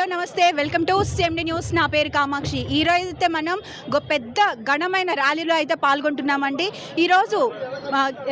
Hello నమస్తే. Welcome to CMD news నా పేరు కామాక్షి. ఈ రోజు అయితే మనం గొప్ప పెద్ద ఘనమైన ర్యాలీలో అయితే పాల్గొంటున్నామండి. ఈరోజు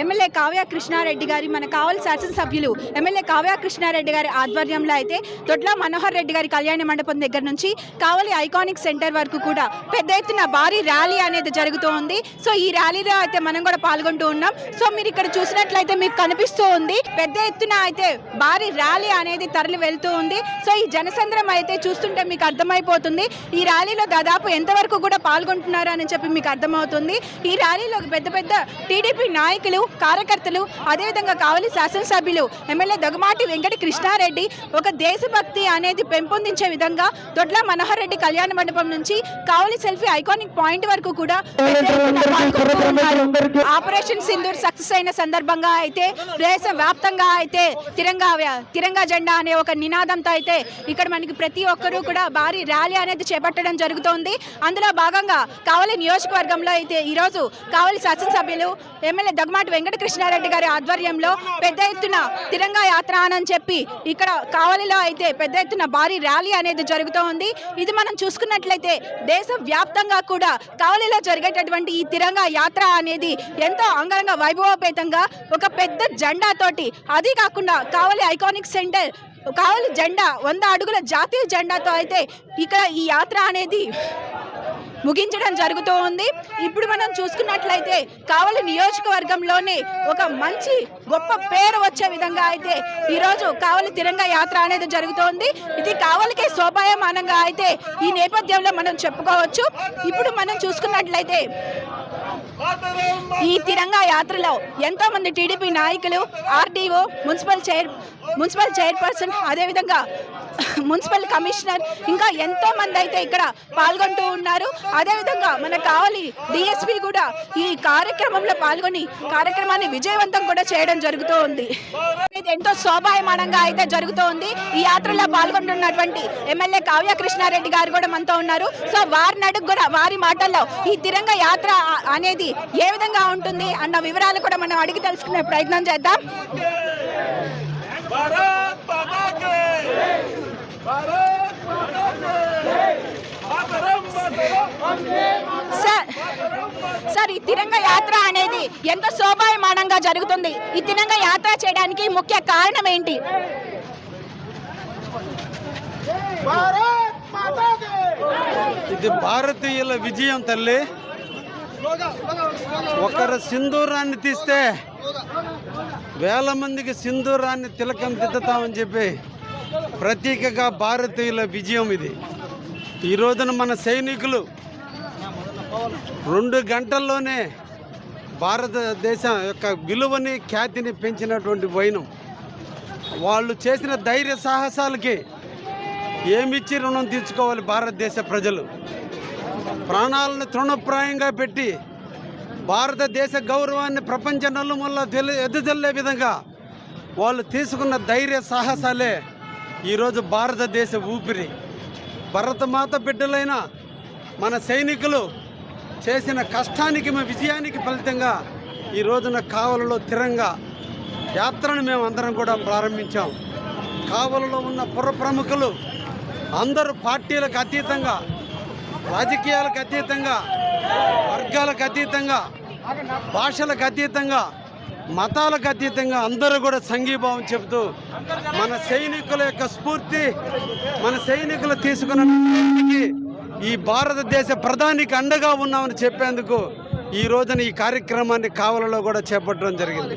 ఎమ్మెల్యే కావ్య కృష్ణారెడ్డి గారి మన కావలి శాసనసభ్యులు ఎమ్మెల్యే కావ్య కృష్ణారెడ్డి గారి ఆధ్వర్యంలో అయితే దొడ్ల మనోహర్ రెడ్డి గారి కళ్యాణ మండపం దగ్గర నుంచి కావలి ఐకానిక్ సెంటర్ వరకు కూడా పెద్ద ఎత్తున భారీ ర్యాలీ అనేది జరుగుతూ ఉంది. సో ఈ ర్యాలీలో అయితే మనం కూడా పాల్గొంటూ ఉన్నాం. సో మీరు ఇక్కడ చూసినట్లయితే మీకు కనిపిస్తూ ఉంది. పెద్ద ఎత్తున అయితే భారీ ర్యాలీ అనేది తరలి వెళ్తూ ఉంది. సో ఈ జనసంద్రం అయితే చూస్తుంటే మీకు అర్థమైపోతుంది. ఈ ర్యాలీలో దాదాపు ఎంతవరకు కూడా పాల్గొంటున్నారు అని చెప్పి మీకు అర్థమవుతుంది. ఈ ర్యాలీలో పెద్ద పెద్ద టీడీపీ నాయకులు కార్యకర్తలు అదేవిధంగా కావలి శాసనసభ్యులు ఎమ్మెల్యే దగమాటి వెంకట కృష్ణారెడ్డి ఒక దేశభక్తి అనేది పెంపొందించే విధంగా దొడ్ల మనోహర్ రెడ్డి కళ్యాణ మండపం నుంచి కావలి సెల్ఫీ ఐకానిక్ పాయింట్ వరకు కూడా ఆపరేషన్ సింధూర్ సక్సెస్ అయిన సందర్భంగా అయితే దేశ వ్యాప్తంగా అయితే తిరంగా తిరంగా జెండా అనే ఒక నినాదంతో అయితే ఇక్కడ మనకి ప్రతి ఒక్కరూ కూడా భారీ ర్యాలీ అనేది చేపట్టడం జరుగుతోంది. అందులో భాగంగా కావలి నియోజకవర్గంలో అయితే ఈరోజు కావలి శాసనసభ్యులు ఎమ్మెల్యే దగ్గమాటి వెంకటకృష్ణారెడ్డి గారి ఆధ్వర్యంలో పెద్ద ఎత్తున తిరంగా యాత్ర అని చెప్పి ఇక్కడ కావలిలో అయితే పెద్ద ఎత్తున భారీ ర్యాలీ అనేది జరుగుతూ ఉంది. ఇది మనం చూసుకున్నట్లయితే దేశ వ్యాప్తంగా కూడా కావలిలో జరిగేటటువంటి ఈ తిరంగా యాత్ర అనేది ఎంతో అంగరంగ వైభవోపేతంగా ఒక పెద్ద జెండాతోటి అది కాకుండా కావలి ఐకానిక్ సెంటర్ కావలి జెండా వంద అడుగుల జాతీయ జెండాతో అయితే ఇక్కడ ఈ యాత్ర అనేది ముగించడం జరుగుతూ ఉంది. ఇప్పుడు మనం చూసుకున్నట్లయితే కావలి నియోజకవర్గంలోనే ఒక మంచి గొప్ప పేరు వచ్చే విధంగా అయితే ఈరోజు కావలి తిరంగ యాత్ర అనేది జరుగుతోంది. ఇది కావలికే శోభాయమానంగా అయితే ఈ నేపథ్యంలో మనం చెప్పుకోవచ్చు. ఇప్పుడు మనం చూసుకున్నట్లయితే ఈ తిరంగా యాత్రలో ఎంతో మంది టీడీపీ నాయకులు RDO municipal chair municipal chairperson అదేవిధంగా మున్సిపల్ కమిషనర్ ఇంకా ఎంతో మంది అయితే ఇక్కడ పాల్గొంటూ ఉన్నారు. అదేవిధంగా మన కావాలి డిఎస్పి కూడా ఈ కార్యక్రమంలో పాల్గొని కార్యక్రమాన్ని విజయవంతం కూడా చేయడం జరుగుతూ ఉంది. ఎంతో శోభాయమానంగా అయితే జరుగుతూ ఉంది. ఈ యాత్రలో పాల్గొంటున్నటువంటి ఎమ్మెల్యే కావ్య కృష్ణారెడ్డి గారు కూడా మనతో ఉన్నారు. సో వారిని అడుగు కూడా వారి మాటల్లో ఈ తిరంగ యాత్ర అనేది ఏ విధంగా ఉంటుంది అన్న వివరాలు కూడా మనం అడిగి తెలుసుకునే ప్రయత్నం చేద్దాం. సార్ సార్ ఈ తిరంగ యాత్ర అనేది ఎంత శోభాయమానంగా జరుగుతుంది? ఈ తిరంగ యాత్ర చేయడానికి ముఖ్య కారణం ఏంటి? ఇది భారతీయుల విజయం తల్లి. ఒకరు సింధూరాన్ని తీస్తే వేల మందికి సింధూరాన్ని తిలకం దిద్దుతామని చెప్పి ప్రతీకగా భారతీయుల విజయం ఇది. ఈ రోజున మన సైనికులు రెండు గంటల్లోనే భారతదేశం యొక్క విలువని ఖ్యాతిని పెంచినటువంటి వైనం. వాళ్ళు చేసిన ధైర్య సాహసాలకి ఏమిచ్చి రుణం తీర్చుకోవాలి భారతదేశ ప్రజలు. ప్రాణాలను తృణప్రాయంగా పెట్టి భారతదేశ గౌరవాన్ని ప్రపంచ నలుమూల తెలి ఎదుజల్లే విధంగా వాళ్ళు తీసుకున్న ధైర్య సాహసాలే ఈరోజు భారతదేశ ఊపిరి. భరతమాత బిడ్డలైన మన సైనికులు చేసిన కష్టానికి మా విజయానికి ఫలితంగా ఈ రోజున కావలలో తిరంగా యాత్రను మేము అందరం కూడా ప్రారంభించాం. కావలలో ఉన్న పుర ప్రముఖులు అందరూ పార్టీలకు అతీతంగా రాజకీయాలకు అతీతంగా వర్గాలకు అతీతంగా భాషలకు అతీతంగా మతాలకు అతీతంగా అందరూ కూడా సంఘీభావం చెబుతూ మన సైనికుల యొక్క స్ఫూర్తి మన సైనికులు తీసుకున్న ఈ భారతదేశ ప్రధానికి అండగా ఉన్నామని చెప్పేందుకు ఈ రోజున ఈ కార్యక్రమాన్ని కావలలో కూడా చేపట్టడం జరిగింది.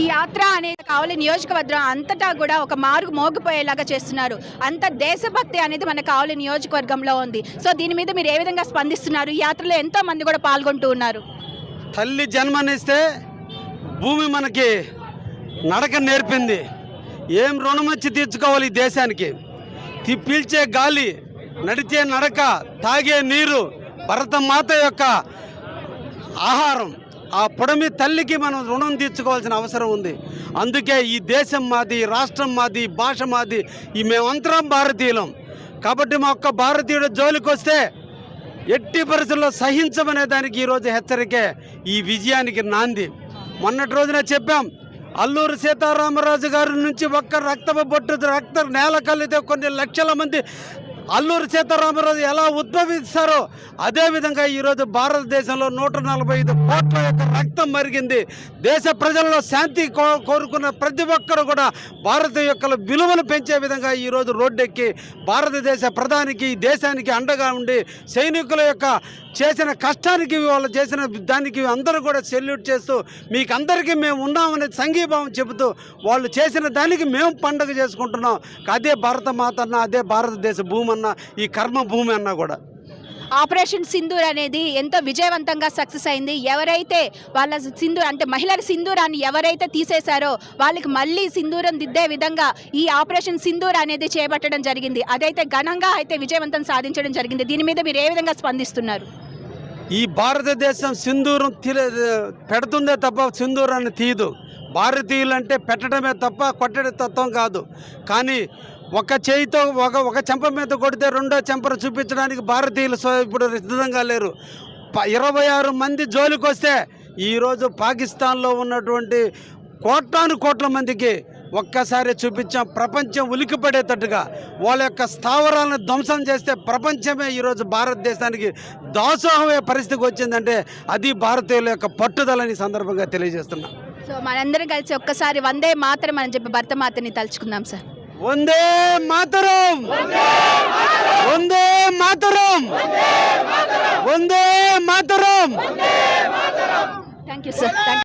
ఈ యాత్ర అనేది కావలి నియోజకవర్గం అంతటా కూడా ఒక మారు మోగిపోయేలాగా చేస్తున్నారు. అంత దేశభక్తి అనేది మన కావలి నియోజకవర్గంలో ఉంది. సో దీని మీద మీరు ఏ విధంగా స్పందిస్తున్నారు? ఈ యాత్రలో ఎంతో మంది కూడా పాల్గొంటూ ఉన్నారు. తల్లి జన్మనిస్తే భూమి మనకి నడక నేర్పింది. ఏం రుణం వచ్చి తీర్చుకోవాలి ఈ దేశానికి? పీల్చే గాలి నడిచే నడక తాగే నీరు భరతమాత యొక్క ఆహారం ఆ పొడమి తల్లికి మనం రుణం తీర్చుకోవాల్సిన అవసరం ఉంది. అందుకే ఈ దేశం మాది రాష్ట్రం మాది భాష మాది ఈ మేమంతరం భారతీయులం. కాబట్టి మా ఒక్క భారతీయుడు జోలికి వస్తే ఎట్టి పరిస్థితుల్లో సహించమనే దానికి ఈరోజు హెచ్చరికే ఈ విజయానికి నాంది. మొన్నటి రోజున చెప్పాం అల్లూరు సీతారామరాజు గారి నుంచి ఒక్క రక్తపు బొట్టు రక్త నేల కలితే కొన్ని లక్షల మంది అల్లూరు సీతారామరాజు ఎలా ఉద్భవిస్తారో అదేవిధంగా ఈరోజు భారతదేశంలో నూట నలభై ఐదు కోట్ల యొక్క రక్తం మరిగింది. దేశ ప్రజల్లో శాంతి కో కోరుకున్న ప్రతి ఒక్కరు కూడా భారత యొక్క విలువలు పెంచే విధంగా ఈరోజు రోడ్డెక్కి భారతదేశ ప్రధానికి ఈ దేశానికి అండగా ఉండి సైనికుల యొక్క చేసిన కష్టానికి వాళ్ళు చేసిన దానికి అందరూ కూడా సెల్యూట్ చేస్తూ మీకు అందరికీ మేము ఉన్నామని సంఘీభావం చెబుతూ వాళ్ళు చేసిన దానికి మేము పండగ చేసుకుంటున్నాం. అదే భారత మాత అన్న అదే భారతదేశ భూమి అన్న ఈ కర్మ భూమి అన్న కూడా. ఆపరేషన్ సింధూర్ అనేది ఎంతో విజయవంతంగా సక్సెస్ అయింది. ఎవరైతే వాళ్ళ సింధూర్ అంటే మహిళల సింధూరాన్ని ఎవరైతే తీసేశారో వాళ్ళకి మళ్ళీ సింధూరం దిద్దే విధంగా ఈ ఆపరేషన్ సింధూర్ అనేది చేపట్టడం జరిగింది. అదైతే ఘనంగా అయితే విజయవంతం సాధించడం జరిగింది. దీని మీద మీరు ఏ విధంగా స్పందిస్తున్నారు? ఈ భారతదేశం సింధూరం పెడుతుందే తప్ప సింధూరాన్ని తీయదు. భారతీయులంటే పెట్టడమే తప్ప కొట్టడే తత్వం కాదు. కానీ ఒక చేయితో ఒక ఒక చెంప మీద కొడితే రెండో చెంపను చూపించడానికి భారతీయులు ఇప్పుడు సిద్ధంగా లేరు. ప- ఇరవై ఆరు మంది జోలికి వస్తే ఈరోజు పాకిస్తాన్లో ఉన్నటువంటి కోట్లాను కోట్ల మందికి ఒక్కసారి చూపించాం. ప్రపంచం ఉలికిపడేటట్టుగా వాళ్ళ యొక్క స్థావరాలను ధ్వంసం చేస్తే ప్రపంచమే ఈరోజు భారతదేశానికి దాసోహమే పరిస్థితికి వచ్చిందంటే అది భారతీయుల యొక్క పట్టుదలని సందర్భంగా తెలియజేస్తున్నా. సో మనందరం కలిసి ఒక్కసారి వందే మాత్రం అని చెప్పి భర్త మాతని తలుచుకుందాం సార్. వందే మాతరం! వందే మాతరం! వందే మాతరం! Thank you sir thank